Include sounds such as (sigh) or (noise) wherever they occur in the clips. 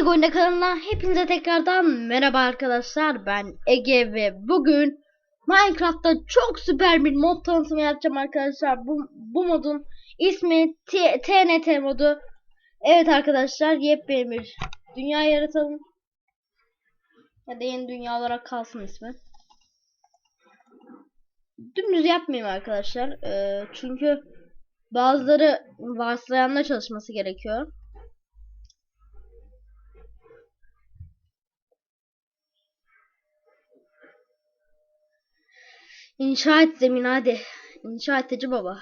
Ege Oyunda kanalına hepinize tekrardan merhaba arkadaşlar. Ben Ege ve bugün Minecraft'ta çok süper bir mod tanıtımı yapacağım arkadaşlar. Bu, bu modun ismi T- TNT modu. Evet arkadaşlar yepyeni bir dünya yaratalım. Ya da yeni dünya olarak kalsın ismi. Dümdüz yapmayayım arkadaşlar. Ee, çünkü bazıları varsayanla çalışması gerekiyor. İnşa et zemin hadi. İnşa eteci baba.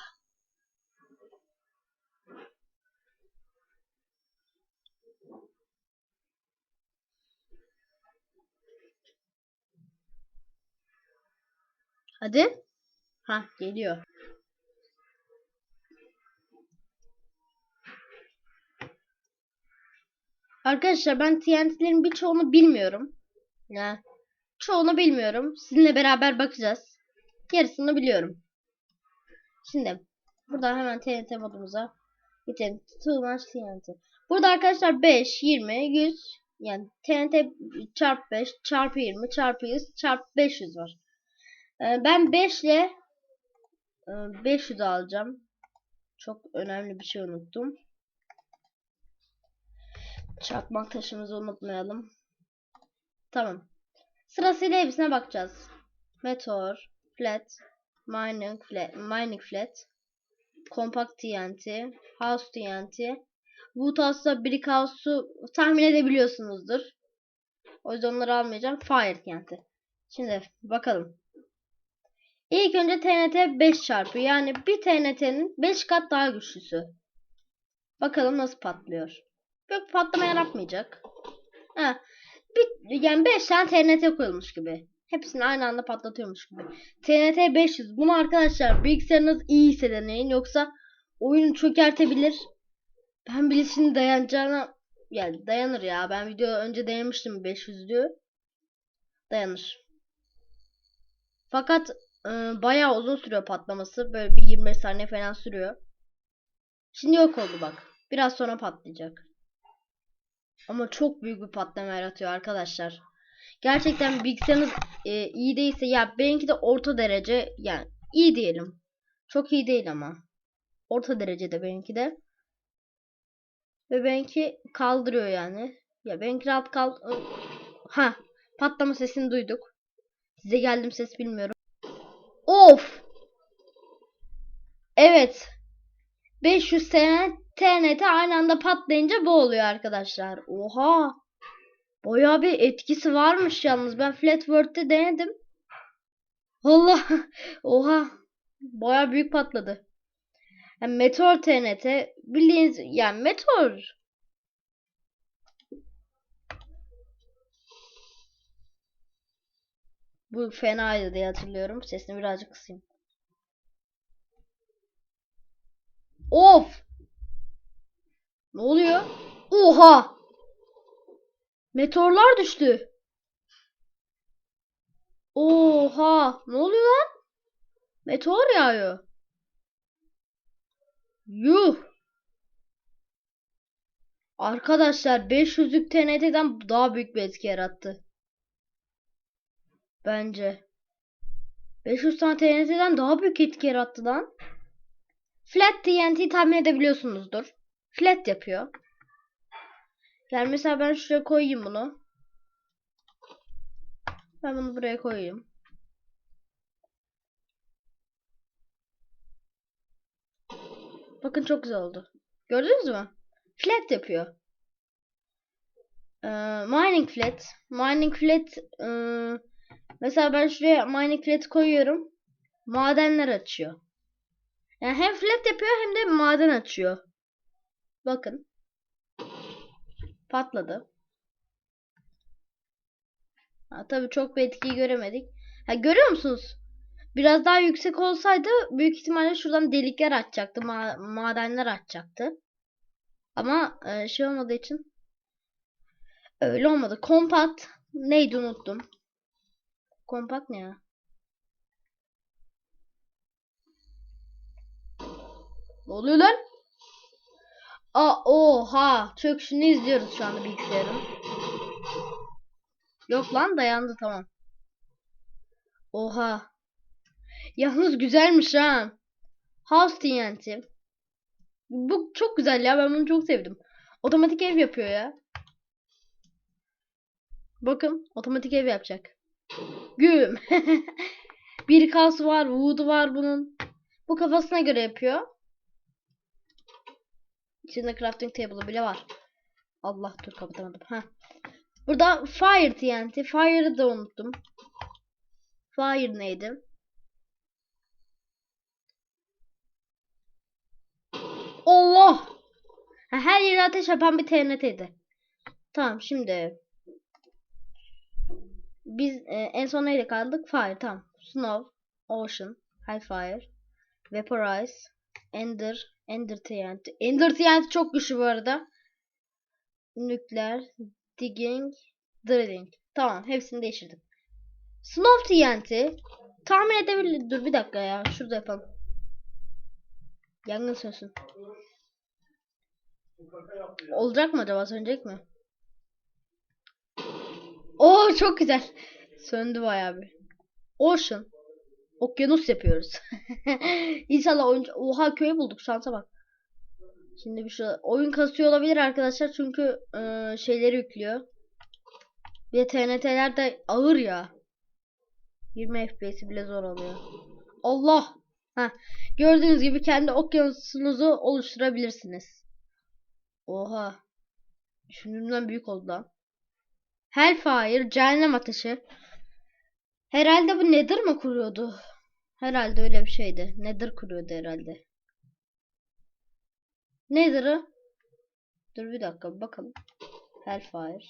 Hadi. Ha geliyor. Arkadaşlar ben TNT'lerin birçoğunu bilmiyorum. Ya çoğunu bilmiyorum. Sizinle beraber bakacağız. Yarısını biliyorum. Şimdi buradan hemen TNT modumuza geçelim. Too much TNT. Burada arkadaşlar 5, 20, 100 yani TNT çarpı 5 çarpı 20 çarpı 100 çarpı 500 var. Ee, ben 5 ile e, 500 alacağım. Çok önemli bir şey unuttum. Çakmak taşımızı unutmayalım. Tamam. Sırasıyla hepsine bakacağız. Meteor, flat, mining flat, mining flat, compact TNT, house TNT. Wood House'la Brick House'u tahmin edebiliyorsunuzdur. O yüzden onları almayacağım. Fire TNT. Şimdi bakalım. İlk önce TNT 5 çarpı yani bir TNT'nin 5 kat daha güçlüsü. Bakalım nasıl patlıyor. Yok patlama yaratmayacak. Ha, bir, yani 5 tane TNT koyulmuş gibi. Hepsini aynı anda patlatıyormuş gibi. TNT 500. Bunu arkadaşlar bilgisayarınız iyi ise deneyin. Yoksa oyunu çökertebilir. Ben birisinin dayanacağına yani dayanır ya. Ben video önce denemiştim 500'lüğü. Dayanır. Fakat e, bayağı uzun sürüyor patlaması. Böyle bir 25 saniye falan sürüyor. Şimdi yok oldu bak. Biraz sonra patlayacak. Ama çok büyük bir patlama yaratıyor arkadaşlar. Gerçekten bilgisayarınız e, iyi değilse ya benimki de orta derece yani iyi diyelim. Çok iyi değil ama. Orta derecede benimki de. Ve benimki kaldırıyor yani. Ya benimki rahat kal... Ha patlama sesini duyduk. Size geldim ses bilmiyorum. Of! Evet. 500 sene TNT aynı anda patlayınca bu oluyor arkadaşlar. Oha! Bayağı bir etkisi varmış yalnız. Ben Flat World'de denedim. Allah! (laughs) Oha! Bayağı büyük patladı. Yani meteor TNT bildiğiniz yani meteor. Bu fenaydı diye hatırlıyorum. Sesini birazcık kısayım. Of! Ne oluyor? Oha! Meteorlar düştü. Oha! Ne oluyor lan? Meteor yağıyor. Yuh! Arkadaşlar 500'lük TNT'den daha büyük bir etki yarattı. Bence. 500 tane TNT'den daha büyük etki yarattı lan. Flat TNT tahmin edebiliyorsunuzdur. Flat yapıyor. Yani mesela ben şuraya koyayım bunu. Ben bunu buraya koyayım. Bakın çok güzel oldu. Gördünüz mü? Flat yapıyor. Ee, mining flat. Mining flat e, mesela ben şuraya mining flat koyuyorum. Madenler açıyor. Yani hem flat yapıyor hem de maden açıyor. Bakın. Patladı. Ha, tabii çok bir etkiyi göremedik. Ha, görüyor musunuz? Biraz daha yüksek olsaydı büyük ihtimalle şuradan delikler açacaktı. Ma madenler açacaktı. Ama e, şey olmadığı için öyle olmadı. Kompakt neydi unuttum. Kompakt ne ya? Ne oluyor lan? Aa oha çöküşünü izliyoruz şu anda bilgisayarın. Yok lan dayandı tamam. Oha. Yalnız güzelmiş ha. House TNT. Bu çok güzel ya ben bunu çok sevdim. Otomatik ev yapıyor ya. Bakın otomatik ev yapacak. Güm. (laughs) Bir kas var, wood var bunun. Bu kafasına göre yapıyor. İçinde crafting table'ı bile var. Allah dur kapatamadım. Ha. Burada fire TNT. Fire'ı da unuttum. Fire neydi? Allah! Her yere ateş yapan bir TNT'ydi. Tamam şimdi biz e, en son neyle kaldık? Fire tamam. Snow, Ocean, Hellfire, Vaporize, Ender, Ender TNT. Ender TNT çok güçlü bu arada. Nükleer, Digging, Drilling. Tamam hepsini değiştirdim. Snow TNT. Tahmin edebilir. Dur bir dakika ya. Şurada yapalım. Yangın sönsün. Olacak mı acaba? Sönecek mi? Oo çok güzel. Söndü bayağı bir. Ocean. Okyanus yapıyoruz. (laughs) İnşallah oyuncu... Oha köyü bulduk. Şansa bak. Şimdi bir şey... Oyun kasıyor olabilir arkadaşlar. Çünkü e, şeyleri yüklüyor. Bir de TNT'ler de ağır ya. 20 FPS'i bile zor oluyor. Allah! Ha, gördüğünüz gibi kendi okyanusunuzu oluşturabilirsiniz. Oha. Düşündüğümden büyük oldu lan. Hellfire, cehennem ateşi. Herhalde bu Nether mı kuruyordu? Herhalde öyle bir şeydi. Nether kuruyordu herhalde. Nether'ı? Dur bir dakika bakalım. Hellfire.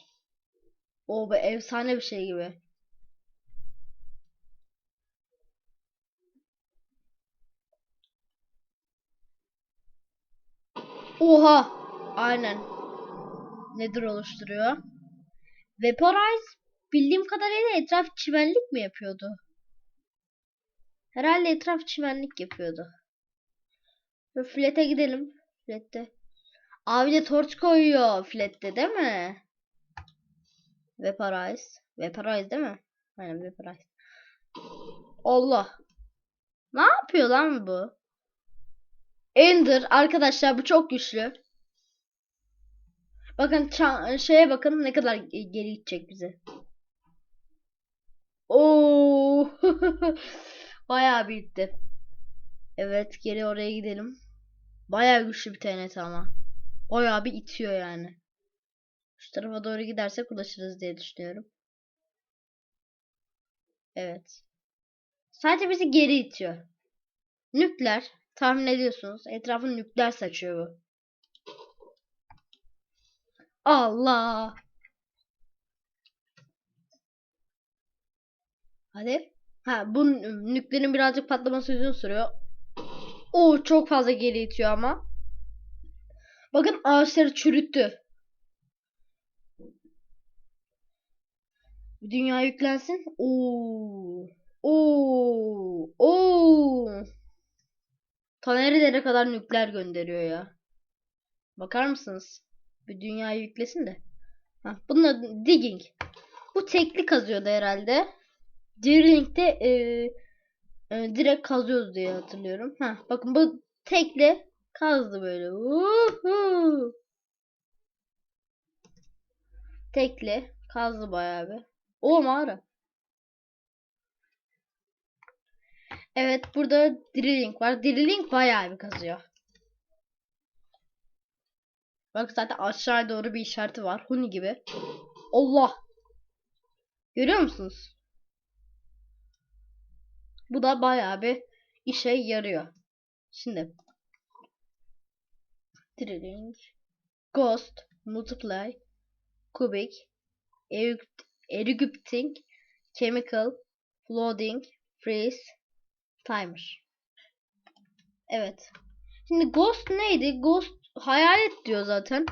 O be efsane bir şey gibi. Oha! Aynen. Nether oluşturuyor. Vaporize bildiğim kadarıyla etraf çimenlik mi yapıyordu? Herhalde etraf çimenlik yapıyordu. Flat'e gidelim. Flat'te. Abi de torç koyuyor Flat'te değil mi? Vaporize. Vaporize değil mi? Aynen Vaporize. Allah. Ne yapıyor lan bu? Ender arkadaşlar bu çok güçlü. Bakın şeye bakın ne kadar geri gidecek bize. Oo! (laughs) Bayağı büyüktü. Evet geri oraya gidelim. Bayağı güçlü bir TNT ama. Bayağı bir itiyor yani. Şu tarafa doğru gidersek ulaşırız diye düşünüyorum. Evet. Sadece bizi geri itiyor. Nükleer. Tahmin ediyorsunuz. Etrafını nükleer saçıyor bu. Allah. Hadi. Ha bu nükleerin birazcık patlaması uzun sürüyor. O çok fazla geri itiyor ama. Bakın ağaçları çürüttü. Dünya yüklensin. Oo. Oo. Oo. Ta nerelere kadar nükleer gönderiyor ya. Bakar mısınız? Bir dünyayı yüklesin de. Ha, bunun digging. Bu tekli kazıyordu herhalde. Drilling'de e, e, direkt kazıyoruz diye hatırlıyorum. Ha, bakın bu tekli kazdı böyle. Uhu. Tekli kazdı bayağı bir. O mağara. Evet burada drilling var. Drilling bayağı bir kazıyor. Bak zaten aşağı doğru bir işareti var. Huni gibi. Allah. Görüyor musunuz? Bu da bayağı bir işe yarıyor. Şimdi. Drilling. Ghost. Multiply. Cubic. Erupting. Chemical. Flooding. Freeze. Timer. Evet. Şimdi Ghost neydi? Ghost hayalet diyor zaten.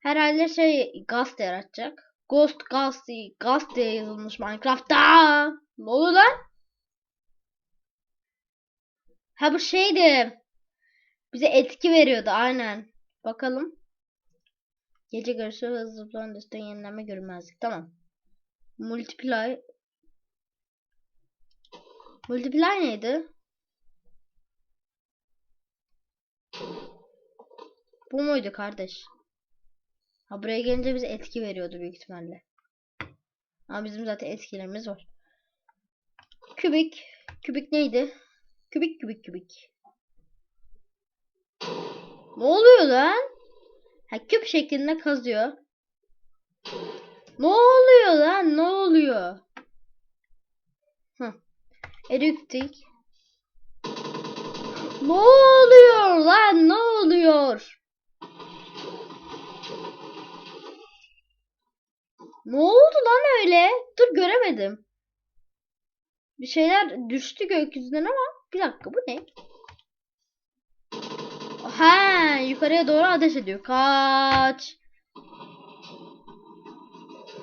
Herhalde şey gaz yaratacak. Ghost gaz gaz diye yazılmış Minecraft'ta. Ne oluyor lan? Ha bu şeydi. Bize etki veriyordu aynen. Bakalım. Gece görüşü hızlı zıplayan üstten yenilenme görünmezlik. Tamam. Multiply. Multiply neydi? Bu muydu kardeş? Ha buraya gelince bize etki veriyordu büyük ihtimalle. Ama bizim zaten etkilerimiz var. Kübik. Kübik neydi? Kübik kübik kübik. Ne oluyor lan? Ha küp şeklinde kazıyor. Ne oluyor lan? Ne oluyor? Hı. Eriktik. Ne oluyor lan? Ne oluyor? Ne oldu lan öyle? Dur göremedim. Bir şeyler düştü gökyüzünden ama bir dakika bu ne? Ha, yukarıya doğru ateş ediyor. Kaç.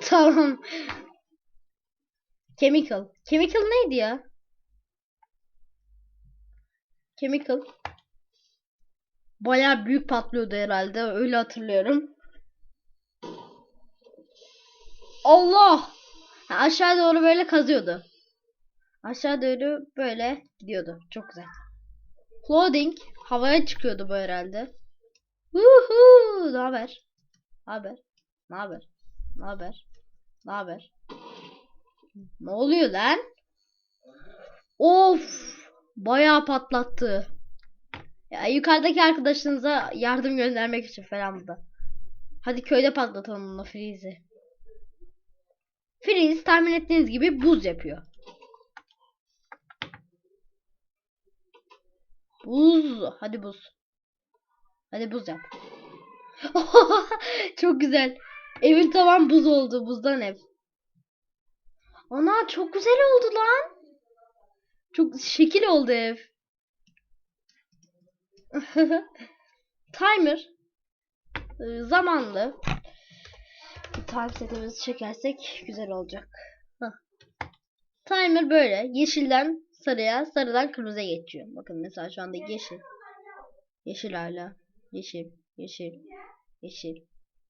(laughs) Tamam. Chemical. Chemical neydi ya? Chemical. Bayağı büyük patlıyordu herhalde. Öyle hatırlıyorum. Allah! Aşağı doğru böyle kazıyordu. Aşağı doğru böyle gidiyordu. Çok güzel. Floating. Havaya çıkıyordu bu herhalde. Uhu! Ne haber? Ne haber? Ne haber? Ne haber? Ne haber? Ne oluyor lan? Of! Bayağı patlattı. Ya yukarıdaki arkadaşınıza yardım göndermek için falan bu da. Hadi köyde patlatalım bunu Freeze'i. Freeze tahmin ettiğiniz gibi buz yapıyor. Buz. Hadi buz. Hadi buz yap. (laughs) çok güzel. Evin tamam buz oldu. Buzdan ev. Ana çok güzel oldu lan. Çok şekil oldu ev. (laughs) Timer. Ee, Zamanlı. Time setimizi çekersek güzel olacak. Timer böyle. Yeşilden sarıya, sarıdan kırmızıya geçiyor. Bakın mesela şu anda yeşil. Yeşil hala. Yeşil, yeşil, yeşil.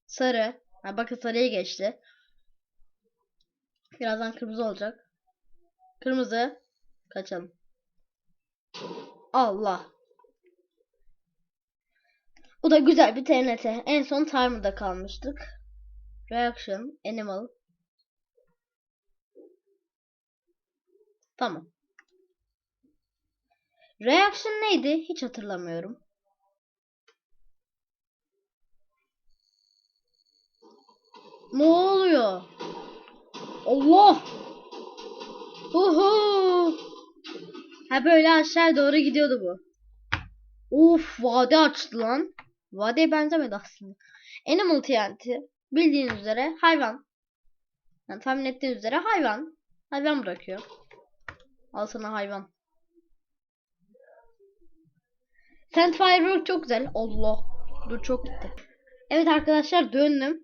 Sarı. Ha, bakın sarıya geçti. Birazdan kırmızı olacak. Kırmızı. Kaçalım. Allah. Bu da güzel bir TNT. En son timer'da kalmıştık. Reaction, animal. Tamam. Reaction neydi? Hiç hatırlamıyorum. Ne oluyor? Allah! Uhu! Ha böyle aşağı doğru gidiyordu bu. Uf, vade açtı lan. Vadeye benzemedi aslında. Animal TNT bildiğiniz üzere hayvan. Yani tahmin ettiğiniz üzere hayvan. Hayvan bırakıyor. Al sana hayvan. Sand Firework çok güzel. Allah. Dur çok gitti. Evet arkadaşlar döndüm.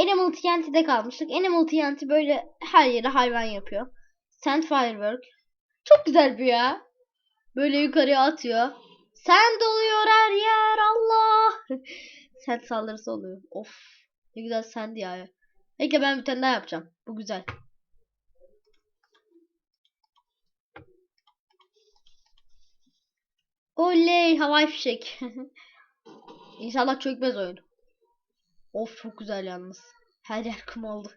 Animal TNT'de kalmıştık. Animal TNT böyle her yere hayvan yapıyor. Sand Firework. Çok güzel bir ya. Böyle yukarıya atıyor. Sand oluyor her yer Allah. (laughs) sand saldırısı oluyor. Of. Ne güzel sand ya. Peki ben bir tane daha yapacağım. Bu güzel. Oley havai fişek. (laughs) İnşallah çökmez oyun. Of çok güzel yalnız. Her yer kum oldu.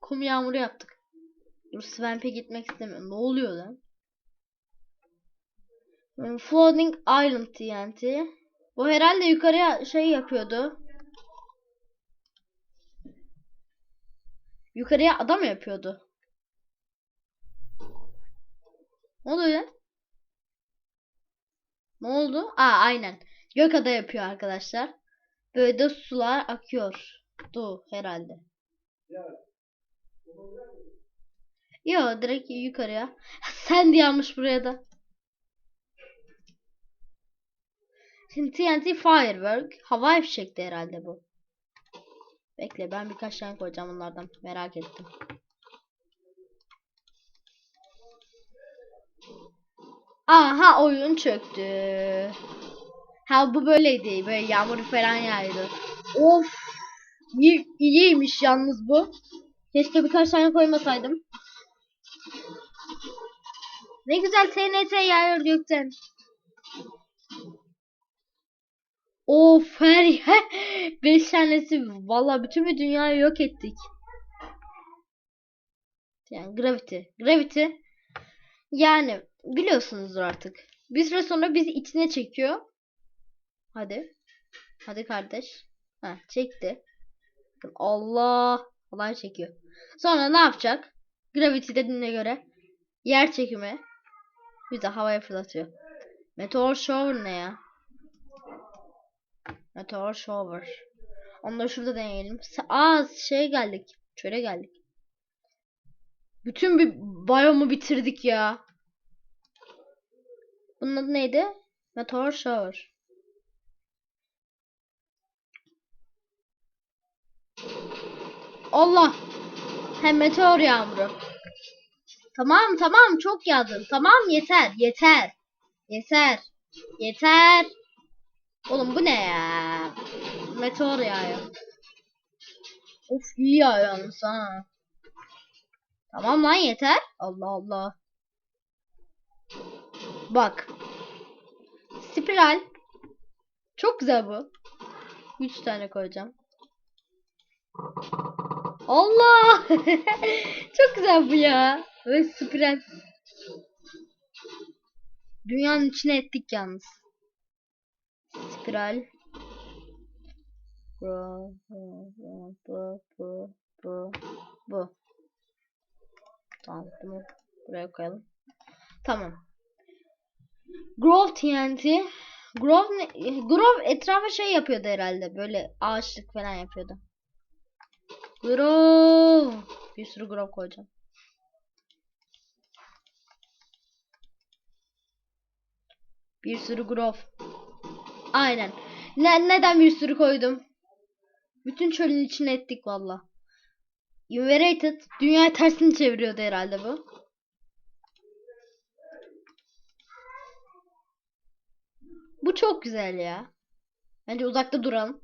Kum yağmuru yaptık. Dur Swamp'e gitmek istemiyorum. Ne oluyor lan? Hmm, Floating Island TNT. Bu herhalde yukarıya şey yapıyordu. Yukarıya adam yapıyordu. Ne oluyor lan? Ne oldu? Aa aynen. Gökada yapıyor arkadaşlar. Böyle de sular akıyor. Du herhalde. Yo direkt yukarıya. Sen yanmış buraya da. Şimdi TNT Firework. Havai fişekti herhalde bu. Bekle ben birkaç tane koyacağım bunlardan. Merak ettim. Aha oyun çöktü. Ha bu böyleydi. Böyle yağmur falan yağıyordu. Of. İyi, iyiymiş yalnız bu. Keşke birkaç tane koymasaydım. Ne güzel TNT yağıyor gökten. Of her (laughs) yer. Beş tanesi. Valla bütün bir dünyayı yok ettik. Yani gravity. Gravity. Yani biliyorsunuzdur artık. Bir süre sonra bizi içine çekiyor. Hadi. Hadi kardeş. Ha çekti. Allah. Allah çekiyor. Sonra ne yapacak? Gravity dediğine göre yer çekimi bizi havaya fırlatıyor. Meteor shower ne ya? Meteor shower. Onu da şurada deneyelim. Aa şey geldik. Çöle geldik. Bütün bir biyomu bitirdik ya. Bunun adı neydi? Meteor shower. Allah. Hem meteor yağmuru. Tamam tamam çok yağdın. Tamam yeter yeter. Yeter. Yeter. Oğlum bu ne ya? Meteor yağıyor. Of iyi yağıyor yalnız ha. Tamam lan yeter. Allah Allah. Bak. Spiral. Çok güzel bu. 3 tane koyacağım. Allah! (laughs) Çok güzel bu ya. Ve spiral. Dünyanın içine ettik yalnız. Spiral. Bu, bu, bu, bu, bu, bu, bu. Tamam bunu buraya koyalım. Tamam. Grove TNT. Grove, Grove etrafa şey yapıyordu herhalde. Böyle ağaçlık falan yapıyordu. Grove. Bir sürü grove koyacağım. Bir sürü grove. Aynen. Ne, neden bir sürü koydum? Bütün çölün içine ettik valla. Inverted. Dünya tersini çeviriyordu herhalde bu. Bu çok güzel ya. Bence uzakta duralım.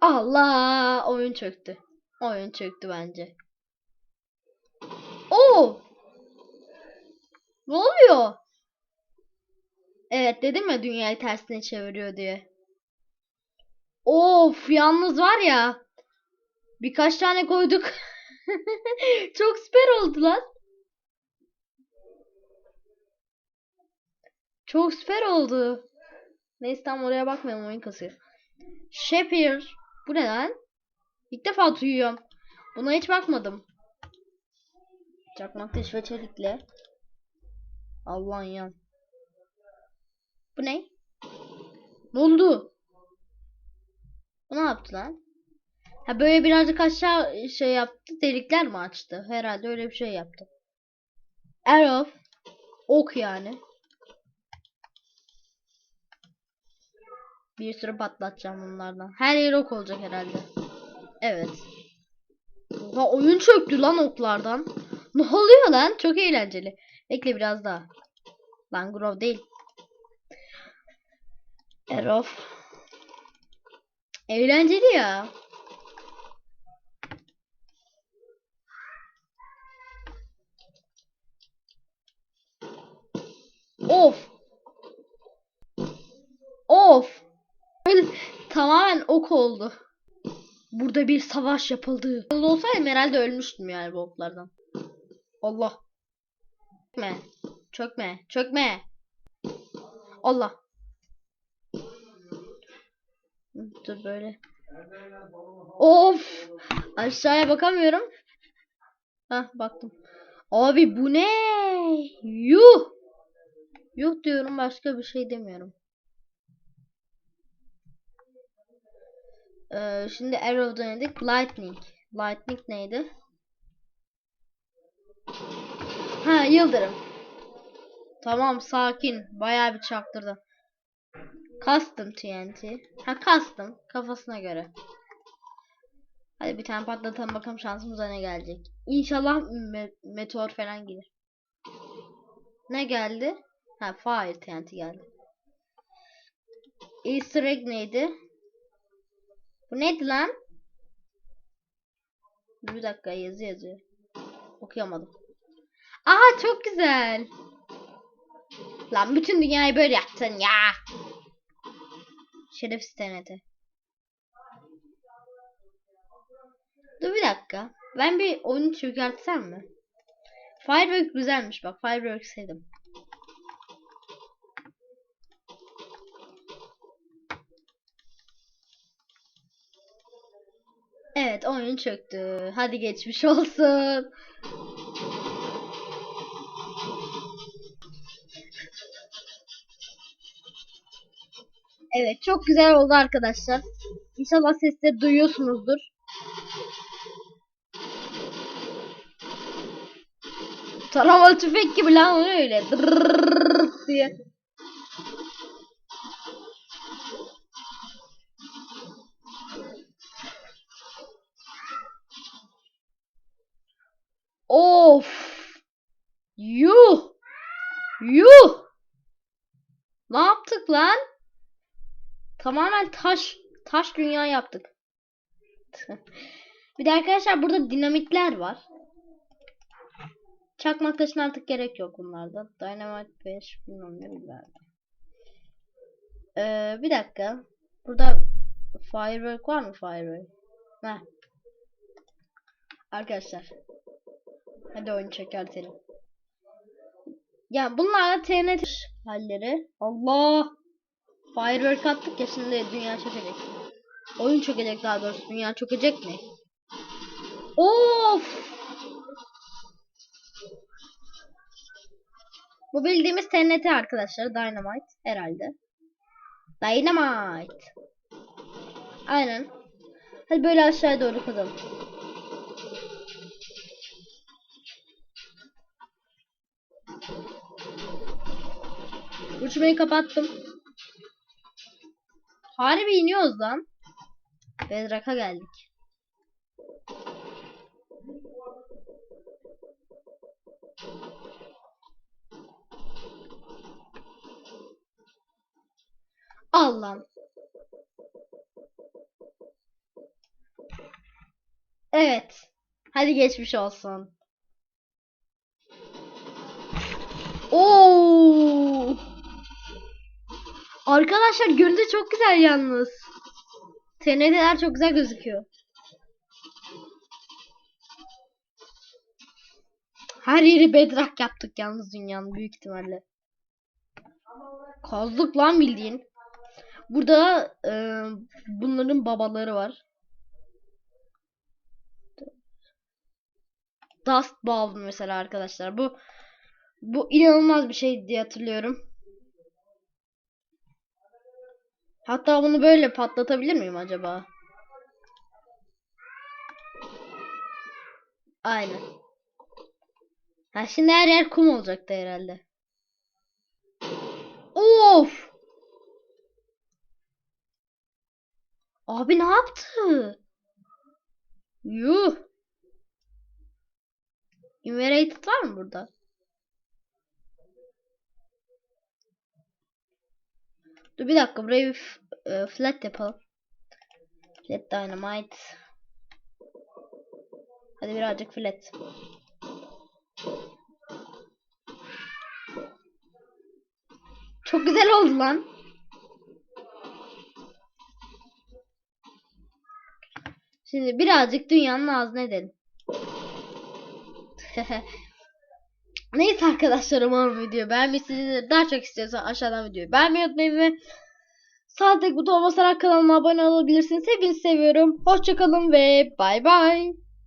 Allah! Oyun çöktü. Oyun çöktü bence. Oo! Ne oluyor? Evet dedim ya dünyayı tersine çeviriyor diye. Of yalnız var ya. Birkaç tane koyduk. (laughs) Çok süper oldu lan. Çok süper oldu. Neyse tam oraya bakmayalım oyun kasıyor. Shapir. Bu ne lan? İlk defa duyuyorum. Buna hiç bakmadım. Çakmak taş ve çelikle. Allah'ın yan. Bu ne? Ne oldu? Bu ne yaptı lan? Ha böyle birazcık aşağı şey yaptı. Delikler mi açtı? Herhalde öyle bir şey yaptı. Arrow. Ok yani. Bir sürü patlatacağım bunlardan. Her yer ok olacak herhalde. Evet. Oha oyun çöktü lan oklardan. (laughs) Ne oluyor lan? Çok eğlenceli. Bekle biraz daha. Lan Grove değil. Erof. Eğlenceli ya. Of. Of. Tamamen ok oldu. Burada bir savaş yapıldı. Yolda olsaydım herhalde ölmüştüm yani bu. Allah. Çökme. Çökme. Çökme. Allah. Dur böyle. Of. Aşağıya bakamıyorum. Hah baktım. Abi bu ne? Yuh. Yuh diyorum başka bir şey demiyorum. Ee, şimdi Arrow denedik. Lightning. Lightning neydi? Ha yıldırım. Tamam sakin. Bayağı bir çaktırdım. Custom TNT. Ha custom. Kafasına göre. Hadi bir tane patlatalım bakalım şansımıza ne gelecek. İnşallah me- meteor falan gelir. Ne geldi? Ha fire TNT geldi. Easter egg neydi? Bu neydi lan? Bir dakika yazı yazıyor. Okuyamadım. Aa çok güzel. Lan bütün dünyayı böyle yaptın ya. Şerefsiz TNT. Dur bir dakika. Ben bir oyunu çökertsem mi? Firework güzelmiş bak. Firework sevdim. Evet oyun çöktü. Hadi geçmiş olsun. Evet çok güzel oldu arkadaşlar. İnşallah sesleri duyuyorsunuzdur. Taramalı tüfek gibi lan öyle. Dırrrr. Lan? Tamamen taş taş dünya yaptık. (laughs) Bir de arkadaşlar burada dinamitler var. Çakmak taşına artık gerek yok bunlarda. Dynamite 5 bilmem ne bilmem. Ee, bir dakika. Burada firework var mı firework? Heh. Arkadaşlar. Hadi oyunu çekertelim. Ya bunlar TNT halleri. Allah. Firework attık ya şimdi dünya çökecek. Oyun çökecek daha doğrusu. Dünya çökecek mi? Of. Bu bildiğimiz TNT arkadaşlar. Dynamite herhalde. Dynamite. Aynen. Hadi böyle aşağıya doğru kazalım. Uçmayı kapattım. Harbi iniyoruz lan. Bedrock'a geldik. Allah'ım. Evet. Hadi geçmiş olsun. Oo! Arkadaşlar görüntü çok güzel yalnız. TNT'ler çok güzel gözüküyor. Her yeri bedrock yaptık yalnız dünyanın büyük ihtimalle. Kazdık lan bildiğin. Burada e, bunların babaları var. Dust Bowl mesela arkadaşlar. Bu bu inanılmaz bir şey diye hatırlıyorum. Hatta bunu böyle patlatabilir miyim acaba? Aynen. Ha şimdi her yer kum olacaktı herhalde. Of! Abi ne yaptı? Yuh! Inverted var mı burada? Dur bir dakika burayı bir e, flat yapalım. Flat dynamite. Hadi birazcık flat. Çok güzel oldu lan. Şimdi birazcık dünyanın ağzına edelim. (laughs) Neyse arkadaşlar umarım video beğenmişsinizdir. Daha çok istiyorsan aşağıdan videoyu beğenmeyi unutmayın ve sağ tek buton basarak kanalıma abone olabilirsiniz. Hepinizi seviyorum. Hoşçakalın ve bay bay.